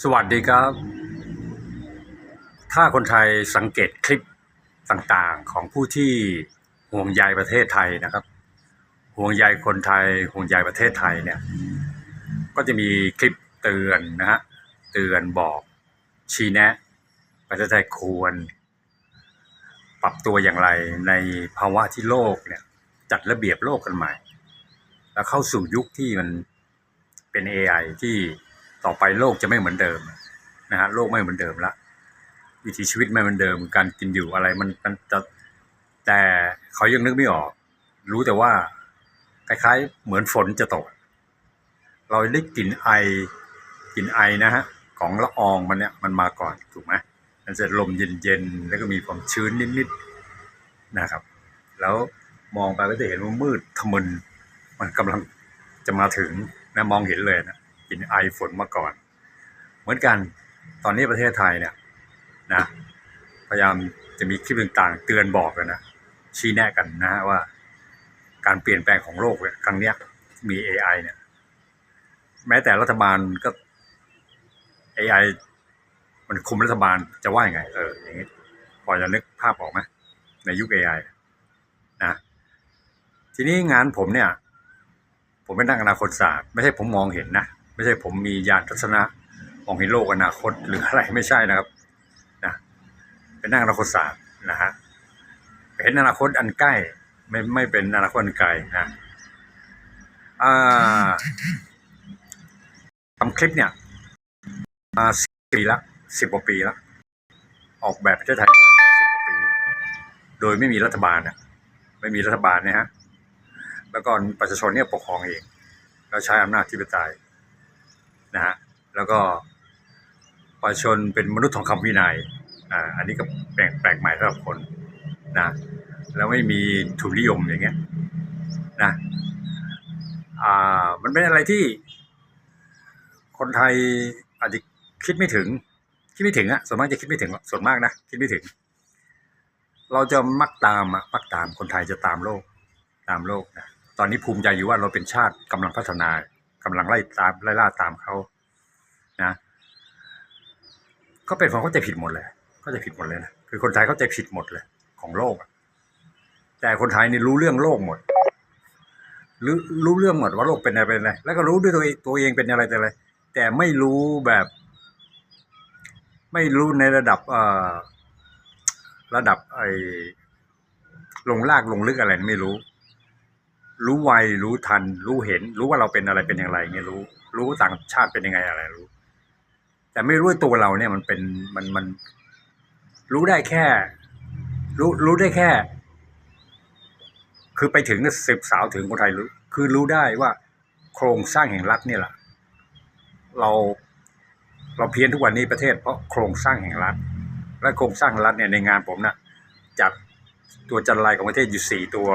สวัสดีครับ ถ้าคนไทยสังเกตคลิปต่างๆของผู้ที่ห่วงใยประเทศไทยนะครับ ห่วงใยคนไทยห่วงใยประเทศไทยเนี่ย ก็จะมีคลิปเตือนนะฮะเตือนบอกชี้แนะ ประเทศไทยควร ปรับตัวอย่างไรในภาวะที่โลกเนี่ยจัดระเบียบโลกกันใหม่ แล้วเข้าสู่ยุคที่มันเป็น AI ที่ ต่อไปโลกจะไม่เหมือนเดิมนะฮะโลกไม่เหมือนเดิมละวิถีชีวิตไม่เหมือนเดิม การกินอยู่อะไรมันมันจะแต่เขายังนึกไม่ออก รู้แต่ว่าคล้ายๆ เหมือนฝนจะตก เราได้กลิ่นไอกลิ่นไอนะฮะของละอองมันเนี่ยมันมาก่อนถูกไหมมันจะลมเย็นๆแล้วก็มีความชื้นนิดๆนะครับ แล้วมองไปก็จะเห็นว่ามืดทะมึนมันกำลังจะมาถึงนะมองเห็นเลยนะ นไอฝนมาก่อน เหมือนกันตอนนี้ประเทศไทยเนี่ยนะพยายามจะมีคลิปต่างๆ เตือนบอกกันนะชี้แนะกันนะฮะว่า การเปลี่ยนแปลงของโลกเนี่ยครั้งเนี้ยมี AI เนี่ยแม้แต่รัฐบาลก็ AI มันคุมรัฐบาลจะว่ายังไง เอออย่างนี้พอจะนึกภาพออกไหมในยุค AI นะทีนี้งานผมเนี่ย ผมเป็นนักอนาคตศาสตร์ ไม่ใช่ผมมองเห็นนะ ไม่ใช่ผมมีญาณทัศนะมองเห็นโลกอนาคตหรืออะไรไม่ใช่นะครับนะเป็นนักอนาคตศาสตร์นะฮะเห็นอนาคตอันใกล้ไม่ไม่เป็นอนาคตอันไกลนะอ่าทำคลิปเนี่ยมาสิบปีละสิบกว่าปีละออกแบบประเทศไทยสิบกว่าปี โดยไม่มีรัฐบาลอะไม่มีรัฐบาลเนี่ยฮะแล้วก็ประชาชนเนี่ยปกครองเอง แล้วใช้อำนาจที่ปไตย นะฮะแล้วก็ประชาชนเป็นมนุษย์ทองคำวินัยอ่าอันนี้ก็แปลกแปลกใหม่สำหรับคนนะแล้วไม่มีทุนนิยมอย่างเงี้ยนะอ่ามันเป็นอะไรที่ คนไทยอาจจะคิดไม่ถึง คิดไม่ถึงอะส่วนมากจะคิดไม่ถึงส่วนมากนะคิดไม่ถึง เราจะมักตามอะมักตามคนไทยจะตามโลก ตามโลกนะตอนนี้ภูมิใจอยู่ว่าเราเป็นชาติกำลังพัฒนา กำลังไล่ตามไล่ล่าตามเขานะ ก็เป็นความเข้าใจผิดหมดเลยเข้าใจผิดหมดเลยนะคือคนไทยเข้าใจผิดหมดเลย ของโลกแต่คนไทยนี่รู้เรื่องโลกหมดรู้รู้เรื่องหมดว่าโลกเป็นอะไรเป็นอะไรแล้วก็รู้ด้วยตัวเองตัวเองเป็นอะไรแต่อะไรแต่ไม่รู้แบบ ไม่รู้ในระดับเอ่อระดับไอ้ลงลากลงลึกอะไรไม่รู้ รู้ไวรู้ทัน รู้เห็น รู้ว่าเราเป็นอะไรเป็นอย่างไรเงี้ยรู้ รู้ต่างชาติเป็นยังไงอะไรรู้ แต่ไม่รู้ตัวเราเนี่ยมันเป็นมันมัน รู้ได้แค่ รู้รู้ได้แค่ คือไปถึงสืบสาวถึงคนไทยรู้ คือรู้ได้ว่า โครงสร้างแห่งรัฐเนี่ยแหละเราเราเพี้ยนทุกวันนี้ประเทศเพราะโครงสร้างแห่งรัฐ และโครงสร้างรัฐเนี่ยในงานผมนะ่ะจัดตัวจันไรของประเทศอยู่สี่ตัว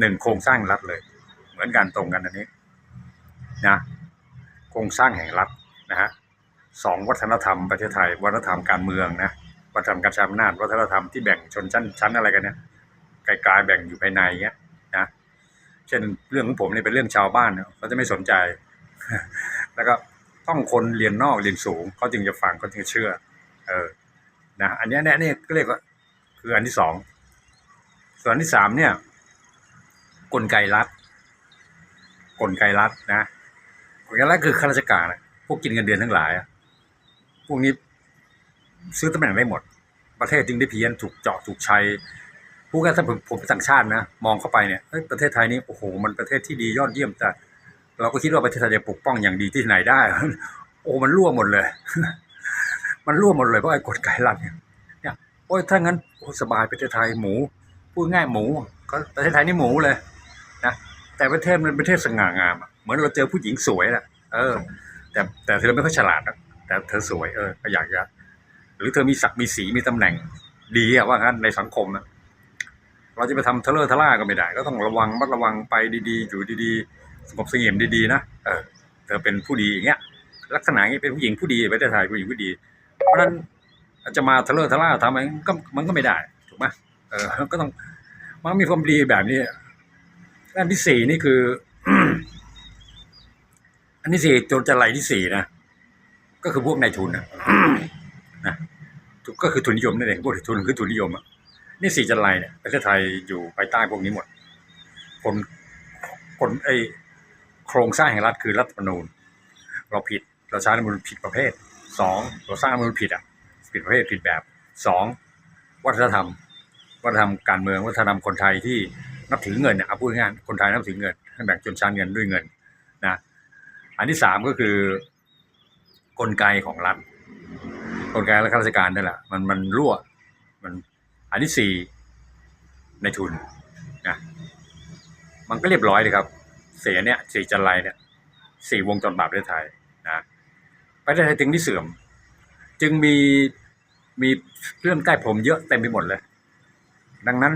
หนึ่งโครงสร้างรัฐเลย เหมือนกันตรงกันอันนี้นะโครงสร้างแห่งรัฐนะฮะสองวัฒนธรรมประเทศไทย วัฒนธรรมการเมืองนะวัฒนธรรมการใช้อำนาจวัฒนธรรมที่แบ่งชนชั้นชั้นอะไรกันเนี่ยไกลๆแบ่งอยู่ภายในเงี้ยนะเช่นเรื่องของผมเนี่ยเป็นเรื่องชาวบ้านเนี่ยเขาจะไม่สนใจ แล้วก็ต้องคนเรียนนอกเรียนสูงเขาจึงจะฟังเขาจึงจะเชื่อ เออนะอันนี้เนี่ยนี่ก็เรียกว่าคืออันที่สองส่วนที่สามเนี่ย ลไกรัฐกลไกรัฐนะกลไกรัฐคือข้าราชการอะพวกกินเงินเดือนทั้งหลายพวกนี้ซื้อตำแหน่งได้หมด ประเทศจึงได้เพี้ยนถูกเจาะถูกใช้ผู้กันถ้าผมผมเป็นต่างชาตินะมองเข้าไปเนี่ยเอ้ยประเทศไทยนี่โอ้โหมันประเทศที่ดียอดเยี่ยมแต่เราก็คิดว่าประเทศไทยจะปกป้องอย่างดีที่ไหนได้ โอ้มันรั่วหมดเลย มันรั่วหมดเลยเพราะไอ้กฎไกรัฐเนี่ยเนี่ยโอ้ยถ้างั้นโอ้สบายประเทศไทยหมูพูดง่ายหมู ก็ประเทศไทยนี่หมูเลย แต่ประเทศมันประเทศสง่างามอะเหมือนเราเจอผู้หญิงสวยแหละเออ แต่แต่เธอไม่ค่อยฉลาดนะแต่เธอสวยเออก็อยากจะหรือเธอมีศักดิ์มีสีมีตำแหน่ง ดีอะว่างั้นในสังคมนะเราจะไปทำทะเลอะทะล่าก็ไม่ได้ ก็ต้องระวังมัดระวังไปดีๆ อยู่ดีๆสงบเสงี่ยมดีๆนะเออเธอเป็นผู้ดีอย่างเงี้ย ลักษณะอย่างนี้เป็นผู้หญิงผู้ดีประเทศไทยผู้หญิงผู้ดี เพราะนั้นจะมาทะเลอะทะล่าทำอะไรก็มันก็ไม่ได้ถูกไหมเออก็ต้องมันมีความดีแบบนี้ อันที่สี่นี่คือ อันที่สี่โจรจะไหลที่สี่นะก็คือพวกนายทุนนะนะก็คือทุนนิยมนั่นเองพวกทุนคือทุนนิยมอะนี่สี่จันไรเนี่ยประเทศไทยอยู่ภายใต้พวกนี้หมด คนคนไอโครงสร้างแห่งรัฐคือรัฐธรรมนูญ เราผิดเราใช้รัฐธรรมนูญผิดประเภทสองเราสร้างรัฐธรรมนูญผิดอะผิดประเภทผิดแบบสองวัฒนธรรม วัฒนธรรมการเมืองวัฒนธรรมคนไทยที่ นับถือเงินเนี่ยเอาพูดง่ายคนไทยนับถือเงินแบ่งชนชั้นเงินด้วยเงินนะอันที่สามก็คือกลไกของรัฐกลไกและข้าราชการนั่นแหละมันมันรั่วมันอันที่สี่ในทุนนะมันก็เรียบร้อยเลยครับ เสียเนี่ยสี่จันไรเนี่ยสี่วงจรบาปประเทศไทยนะประเทศไทยถึงที่เสื่อม จึงมีมีเรื่องใต้ผมเยอะเต็มไปหมดเลย ดังนั้น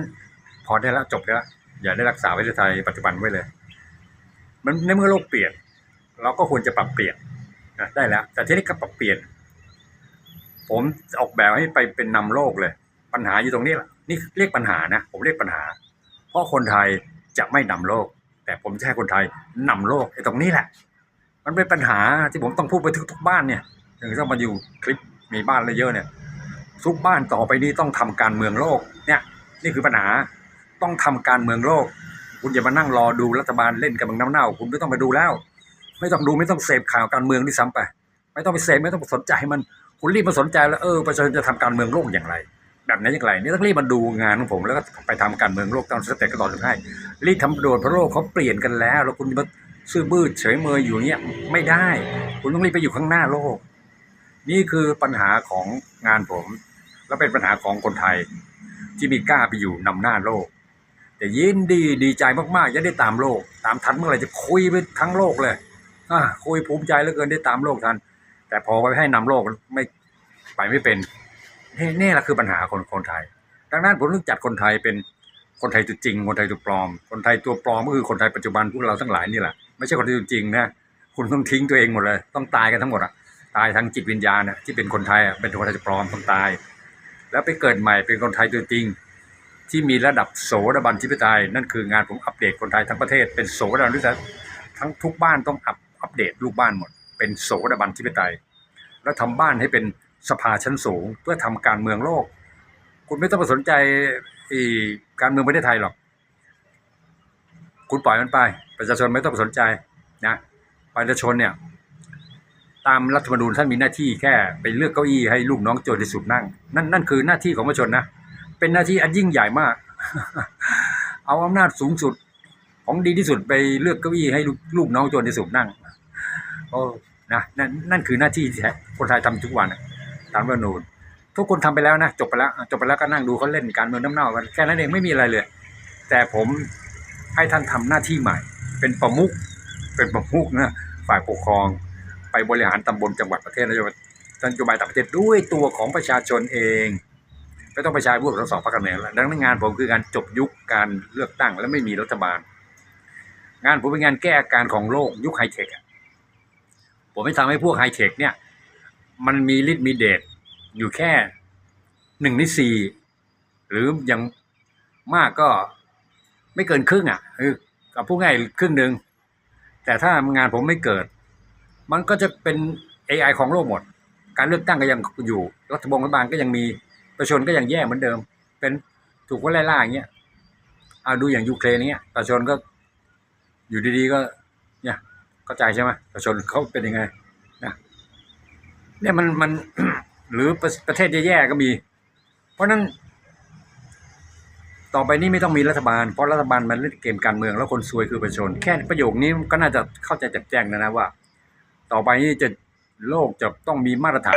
พอได้แล้วจบได้แล้ว อย่าได้รักษาประเทศไทยปัจจุบันไว้เลย มันในเมื่อโลกเปลี่ยน เราก็ควรจะปรับเปลี่ยนนะได้แล้ว แต่ที่นี้ก็ปรับเปลี่ยน ผมออกแบบให้ไปเป็นนำโลกเลย ปัญหาอยู่ตรงนี้แหละนี่เรียกปัญหานะ ผมเรียกปัญหา เพราะคนไทยจะไม่นำโลก แต่ผมจะให้คนไทยนำโลกไอ้ตรงนี้แหละ มันเป็นปัญหาที่ผมต้องพูดไปทุกทุกบ้านเนี่ยถึงต้องมาอยู่คลิปมีบ้านเยอะเนี่ยทุกบ้านต่อไปนี้ต้องทำการเมืองโลกเนี่ย นี่คือปัญหา ต้องทำการเมืองโลก คุณอย่ามานั่งรอดูรัฐบาลเล่นกับมึงน้ำเน่า คุณไม่ต้องไปดูแล้ว ไม่ต้องดูไม่ต้องเสพข่าวการเมืองที่ซ้ำไป ไม่ต้องไปเสพไม่ต้องไปสนใจมัน คุณรีบมาสนใจแล้วเออประชาชนจะทำการเมืองโลกอย่างไร แบบไหนอย่างไรนี่ต้องรีบมาดูงานของผมแล้วก็ไปทำการเมืองโลกตามสเต็ปก็ต่อให้รีบทำโดดเพราะโลกเขาเปลี่ยนกันแล้ว แล้วคุณมาซื่อบื้อเฉยเมยอยู่เนี้ยไม่ได้ คุณต้องรีบไปอยู่ข้างหน้าโลก นี่คือปัญหาของงานผม และเป็นปัญหาของคนไทยที่มีกล้าไปอยู่นำหน้าโลก แต่ยินดีดีใจมากๆจะได้ตามโลก ตามทันเมื่อไหร่จะคุยไปทั้งโลกเลยอะคุยภูมิใจเหลือเกินได้ตามโลกทัน แต่พอไปให้นำโลกไม่ไปไม่เป็นนี่นี่แหละคือปัญหาคนคนไทย ดังนั้นผมต้องจัดคนไทยเป็นคนไทยตัวจริง คนไทยตัวปลอม คนไทยตัวปลอมก็คือคนไทยปัจจุบันพวกเราทั้งหลายนี่แหละไม่ใช่คนไทยตัวจริงนะคุณต้องทิ้งตัวเองหมดเลย ต้องตายกันทั้งหมดอะตายทั้งจิตวิญญาณนะที่เป็นคนไทยเป็นคนไทยตัวปลอมต้องตาย แล้วไปเกิดใหม่เป็นคนไทยตัวจริง ที่มีระดับโสดาบันทิปไตยนั่นคืองานผมอัปเดตคนไทยทั้งประเทศเป็นโสดาบันทิปไตยทั้งทุกบ้านต้องอัปอัปเดตลูกบ้านหมด เป็นโสดาบันทิปไตยแล้วทำบ้านให้เป็นสภาชั้นสูง เพื่อทำการเมืองโลก คุณไม่ต้องไปสนใจการเมืองประเทศไทยหรอก คุณปล่อยมันไป ประชาชนไม่ต้องไปสนใจนะประชาชนเนี่ยตามรัฐธรรมนูญท่านมีหน้าที่แค่ไปเลือกเก้าอี้ให้ลูกน้องโจรที่สุดนั่ง นั่นนั่นคือหน้าที่ของประชาชนนะ เป็นหน้าที่อันยิ่งใหญ่มาก เอาอำนาจสูงสุดของดีที่สุดไปเลือกเก้าอี้ให้ลูกลกน้องจรที่สุดนั่งโอ้นะนั่นนั่นคือหน้าที่ที่คนไทยทำทุกวันตามรัฐธรรมนูญทุกคนทำไปแล้วนะจบไปแล้วจบไปแล้วก็นั่งดูเขาเล่นการเมืองน้ำเน่ากันแค่นั้นเองไม่มีอะไรเลย แต่ผมให้ท่านทำหน้าที่ใหม่ เป็นประมุขเป็นประมุขนะฝ่ายปกครอง ไปบริหารตำบลจังหวัดประเทศนโยบานโยบายต่างประเทศด้วยตัวของประชาชนเอง ไม่ต้องไปใช้พวกทั้งสองพรรคการเมืองแล้วดังนั้นงานผมคือการจบยุคการเลือกตั้งและไม่มีรัฐบาล งานผมเป็นงานแก้อาการของโลกยุคไฮเทคอะผมไม่ทำให้พวกไฮเทคเนี่ย มันมีฤทธิ์มีเดชอยู่แค่หนึ่งในสี่หรืออย่างมากก็ไม่เกินครึ่งอะเออกับพูดง่ายครึ่งหนึ่งแต่ถ้างานผมไม่เกิด มันก็จะเป็น AI ของโลกหมด การเลือกตั้งก็ยังอยู่รัฐบาลรัฐบาลก็ยังมี ประชาชนก็ยังแย่เหมือนเดิม เป็นถูกว่าไล่ล่าอย่างเงี้ยเอาดูอย่างยูเครนเนี้ยประชาชนก็อยู่ดีๆก็ เนี่ยเข้าใจใช่ไหมประชาชนเขาเป็นยังไงนะเนี่ยมันมันหรือประประเทศแย่ๆก็มี เพราะฉะนั้นต่อไปนี้ไม่ต้องมีรัฐบาล เพราะรัฐบาลมันเล่นเกมการเมืองแล้วคนซวยคือประชาชน แค่ประโยคนี้ก็น่าจะเข้าใจแจ่มแจ้งนะนะว่า ต่อไปนี้จะโลกจะต้องมีมาตรฐาน